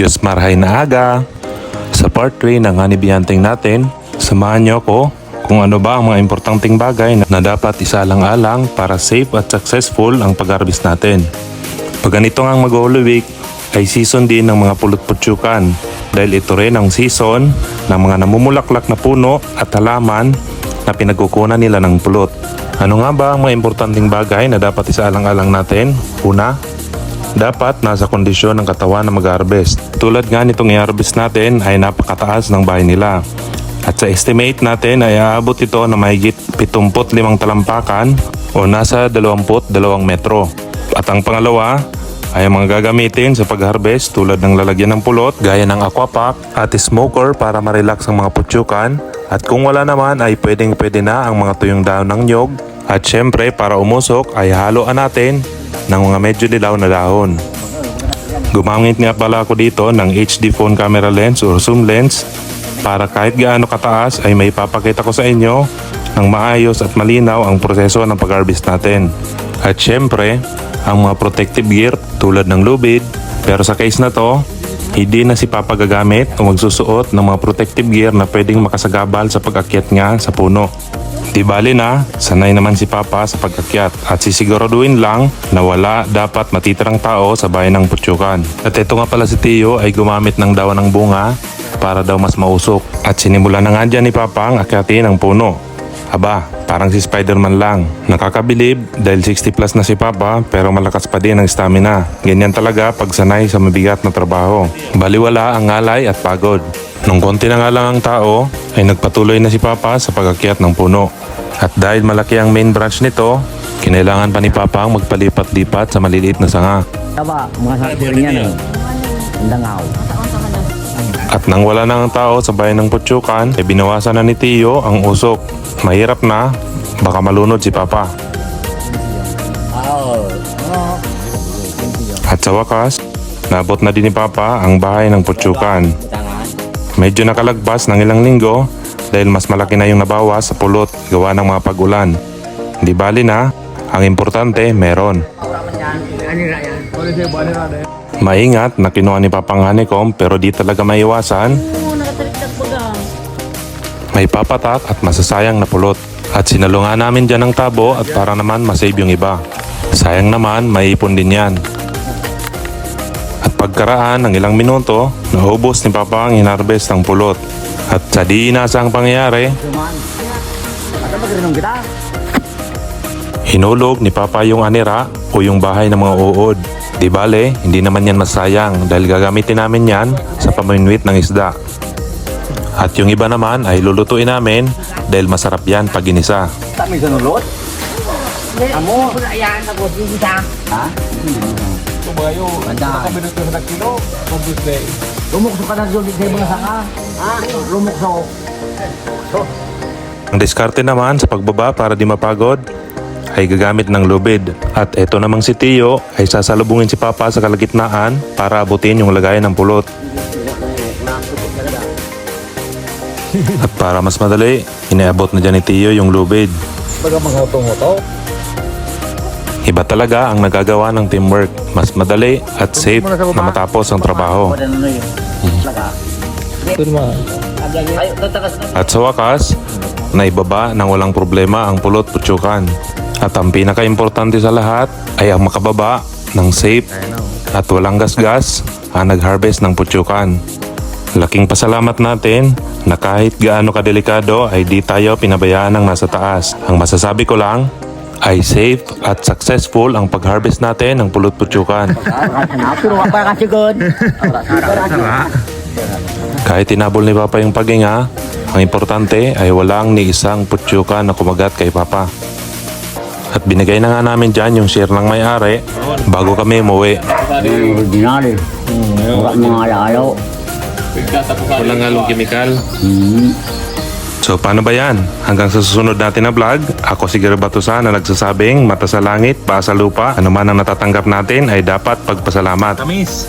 Diyos marhay na aga. Sa part 3 ng hanibiyanteng natin, samahan niyo ako kung ano ba ang mga importanteng bagay na dapat isalang-alang para safe at successful ang pag-harvest natin. Pag ganito nga mag-Holy Week, ay season din ng mga pulot-putsukan dahil ito rin ang season ng mga namumulaklak na puno at halaman na pinagkukunan nila ng pulot. Ano nga ba ang mga importanteng bagay na dapat isaalang-alang natin? Una, dapat nasa kondisyon ng katawan na mag-harvest. Tulad nga nitong i-harvest natin ay napakataas ng bahay nila. At sa estimate natin ay aabot ito na mahigit 75 talampakan o nasa 22 metro. At ang pangalawa ay ang mga gagamitin sa pag-harvest tulad ng lalagyan ng pulot gaya ng aquapack at smoker para ma-relax ang mga putsukan. At kung wala naman ay pwedeng pwede na ang mga tuyong dahon ng nyog. At syempre para umusok ay haluan natin ng mga medyo dilaw na dahon. Gumamit nga pala ako dito ng HD phone camera lens or zoom lens para kahit gaano kataas ay may papakita ko sa inyo ng maayos at malinaw ang proseso ng pag-harvest natin. At syempre, ang mga protective gear tulad ng lubid. Pero sa case na to, hindi na si Papa gagamit o magsusuot ng mga protective gear na pwedeng makasagabal sa pag-akyat nga sa puno. Di bali na, sanay naman si Papa sa pag-akyat at sisiguraduhin lang na wala dapat matitirang tao sa bayan ng Putsukan. At ito nga pala si Tio ay gumamit ng dawa ng bunga para daw mas mausok. At sinimula na nga dyan ni Papa ang akyatin ng puno. Aba, parang si Spider-Man lang. Nakakabilib dahil 60 plus na si Papa pero malakas pa din ang stamina. Ganyan talaga pag sanay sa mabigat na trabaho. Baliwala ang ngalay at pagod. Nung konti na nga lang ang tao, ay nagpatuloy na si Papa sa pagakyat ng puno. At dahil malaki ang main branch nito, kinailangan pa ni Papa ang magpalipat-lipat sa maliliit na sanga. Taba, mga sakir niya no. Ang dangaw. At nang wala na ang tao sa bayan ng Putsukan, ay binawasan na ni Tio ang usok. Mahirap na, baka malunod si Papa. At sa wakas, nabot na din ni Papa ang bahay ng Putsukan. Medyo nakalagpas ng ilang linggo dahil mas malaki na yung nabawas sa pulot gawa ng mga pagulan. Hindi bali na, ang importante meron. Maingat na kinuha ni Papang Honeycomb pero di talaga maiwasan, may papatak at masasayang na pulot. At sinalungan namin dyan ng tabo at para naman masave yung iba. Sayang naman, maiipon din yan. At pagkaraan ng ilang minuto, naubos ni Papa ang hinarvest ng pulot. At sa di inasang pangyayari, Suman. At ang kita. Hinulog ni Papa yung anira o yung bahay ng mga uod. Di bale, hindi naman yan masayang dahil gagamitin namin yan sa paminwit ng isda. At yung iba naman ay lulutuin namin dahil masarap yan pag ginisa. Tami sa nulot. Amo. Ako dito sa. Ha? Tumayo, ko sa nagkilo, Columbus Day. Lumukso ka na doon sa mga sanga. Ha? Lumukso. Ang diskarte naman sa pagbaba para di mapagod ay gagamit ng lubid. At eto namang si Tio ay sasalubungin si Papa sa kalagitnaan para abutin yung lagayan ng pulot. At para mas madali, iniabot na dyan ni Tio yung lubid. Baga mga hoto-hoto. Iba talaga ang nagagawa ng teamwork. Mas madali at safe na matapos ang trabaho. Ano na. At sa wakas, naibaba ng walang problema ang pulot putsukan. At ang pinaka-importante sa lahat ay ang makababa ng safe at walang gasgas ang nag-harvest ng putsukan. Laking pasalamat natin na kahit gaano kadelikado ay di tayo pinabayaan ng nasa taas. Ang masasabi ko lang ay safe at successful ang pag-harvest natin ng pulot putsukan. Kahit tinabol ni Papa yung paghinga, ang importante ay walang ni isang putsuka na kumagat kay Papa. At binigay na nga namin dyan yung share ng may-ari bago kami umuwi. Original eh. Wala mga alaalo. Walang halong kemikal. Hmm. So paano ba yan? Hanggang sa susunod natin na vlog, ako si Gary Batusa na nagsasabing mata sa langit, paa sa lupa, ano man ang natatanggap natin ay dapat pagpasalamat. Tamis.